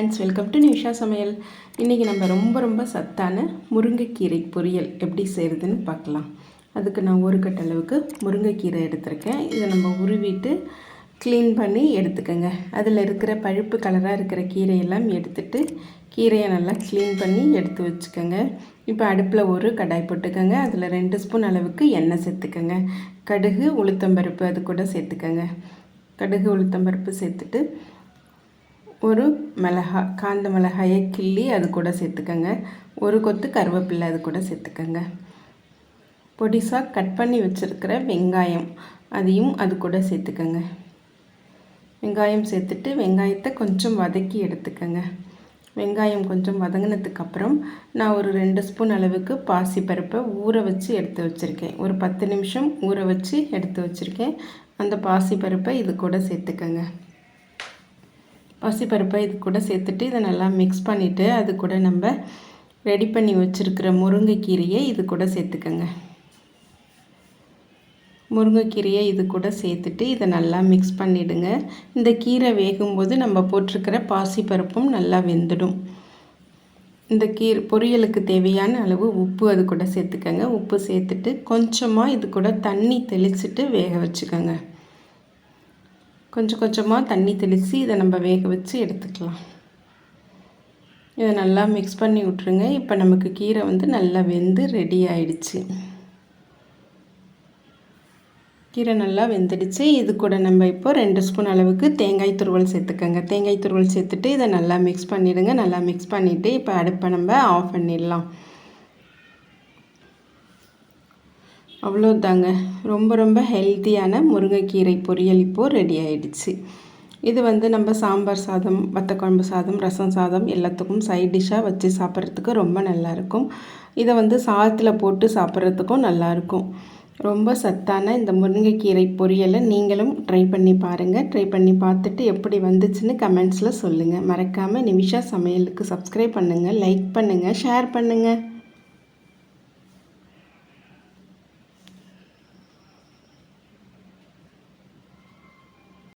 Friends welcome to Nisha சமையல் இன்றைக்கி நம்ம ரொம்ப ரொம்ப சத்தான முருங்கைக்கீரை பொரியல் எப்படி செய்கிறதுன்னு பார்க்கலாம். அதுக்கு நான் ஒரு கட்ட அளவுக்கு முருங்கைக்கீரை எடுத்திருக்கேன். இதை நம்ம உருவிட்டு க்ளீன் பண்ணி எடுத்துக்கோங்க. அதில் இருக்கிற பழுப்பு கலராக இருக்கிற கீரையெல்லாம் எடுத்துட்டு கீரையை நல்லா க்ளீன் பண்ணி எடுத்து வச்சுக்கோங்க. இப்போ அடுப்பில் ஒரு கடாய் போட்டுக்கோங்க. அதில் ரெண்டு ஸ்பூன் அளவுக்கு எண்ணெய் சேர்த்துக்கோங்க. கடுகு உளுத்தம்பருப்பு அது கூட சேர்த்துக்கோங்க. கடுகு உளுத்தம்பருப்பு சேர்த்துட்டு ஒரு மிளகா காந்த மிளகாயை கிள்ளி அது கூட சேர்த்துக்கோங்க. ஒரு கொத்து கருவேப்பிலை அது கூட சேர்த்துக்கோங்க. பொடிசாக கட் பண்ணி வச்சுருக்கிற வெங்காயம் அதையும் அது கூட சேர்த்துக்கோங்க. வெங்காயம் சேர்த்துட்டு வெங்காயத்தை கொஞ்சம் வதக்கி எடுத்துக்கோங்க. வெங்காயம் கொஞ்சம் வதங்கினதுக்கப்புறம் நான் ஒரு ரெண்டு ஸ்பூன் அளவுக்கு பாசிப்பருப்பை ஊற வச்சு எடுத்து வச்சுருக்கேன். ஒரு பத்து நிமிஷம் ஊற வச்சு எடுத்து வச்சுருக்கேன். அந்த பாசிப்பருப்பை இது கூட சேர்த்துக்கோங்க. பசிப்பருப்பை இது கூட சேர்த்துட்டு இதை நல்லா மிக்ஸ் பண்ணிவிட்டு அது கூட நம்ம ரெடி பண்ணி வச்சுருக்கிற முருங்கைக்கீரையை இது கூட சேர்த்துக்கோங்க. முருங்கைக்கீரையை இது கூட சேர்த்துட்டு இதை நல்லா மிக்ஸ் பண்ணிவிடுங்க இந்த கீரை வேகும்போது நம்ம போட்டிருக்கிற பாசிப்பருப்பும் நல்லா வெந்துடும். இந்த கீரை பொரியலுக்கு தேவையான அளவு உப்பு அது கூட சேர்த்துக்கோங்க. உப்பு சேர்த்துட்டு கொஞ்சமாக இது கூட தண்ணி தெளிச்சுட்டு வேக வச்சுக்கோங்க. கொஞ்சம் கொஞ்சமாக தண்ணி தெளித்து இதை நம்ம வேக வச்சு எடுத்துக்கலாம். இதை நல்லா மிக்ஸ் பண்ணி விட்ருங்க இப்போ நமக்கு கீரை வந்து நல்லா வெந்து ரெடி ஆயிடுச்சு. கீரை நல்லா வெந்துடுச்சு. இது கூட நம்ம இப்போ ரெண்டு ஸ்பூன் அளவுக்கு தேங்காய் துருவல் சேர்த்துக்கோங்க. தேங்காய் துருவல் சேர்த்துட்டு இதை நல்லா மிக்ஸ் பண்ணிவிடுங்க நல்லா மிக்ஸ் பண்ணிவிட்டு இப்போ அடுப்பை நம்ம ஆஃப் பண்ணிடலாம். அவ்வளோதாங்க. ரொம்ப ரொம்ப ஹெல்த்தியான முருங்கைக்கீரை பொரியல் இப்போது ரெடி ஆகிடுச்சு இது வந்து நம்ம சாம்பார் சாதம் வத்தக்குழம்பு சாதம் ரசம் சாதம் எல்லாத்துக்கும் சைட் டிஷ்ஷாக வச்சு சாப்பிட்றதுக்கு ரொம்ப நல்லாயிருக்கும். இதை வந்து சாதத்தில் போட்டு சாப்பிட்றதுக்கும் நல்லாயிருக்கும். ரொம்ப சத்தான இந்த முருங்கைக்கீரை பொரியலை நீங்களும் ட்ரை பண்ணி பாருங்கள் ட்ரை பண்ணி பார்த்துட்டு எப்படி வந்துச்சுன்னு கமெண்ட்ஸில் சொல்லுங்கள் மறக்காமல் நிமிஷா சமையலுக்கு சப்ஸ்கிரைப் பண்ணுங்கள் லைக் பண்ணுங்கள் ஷேர் பண்ணுங்கள்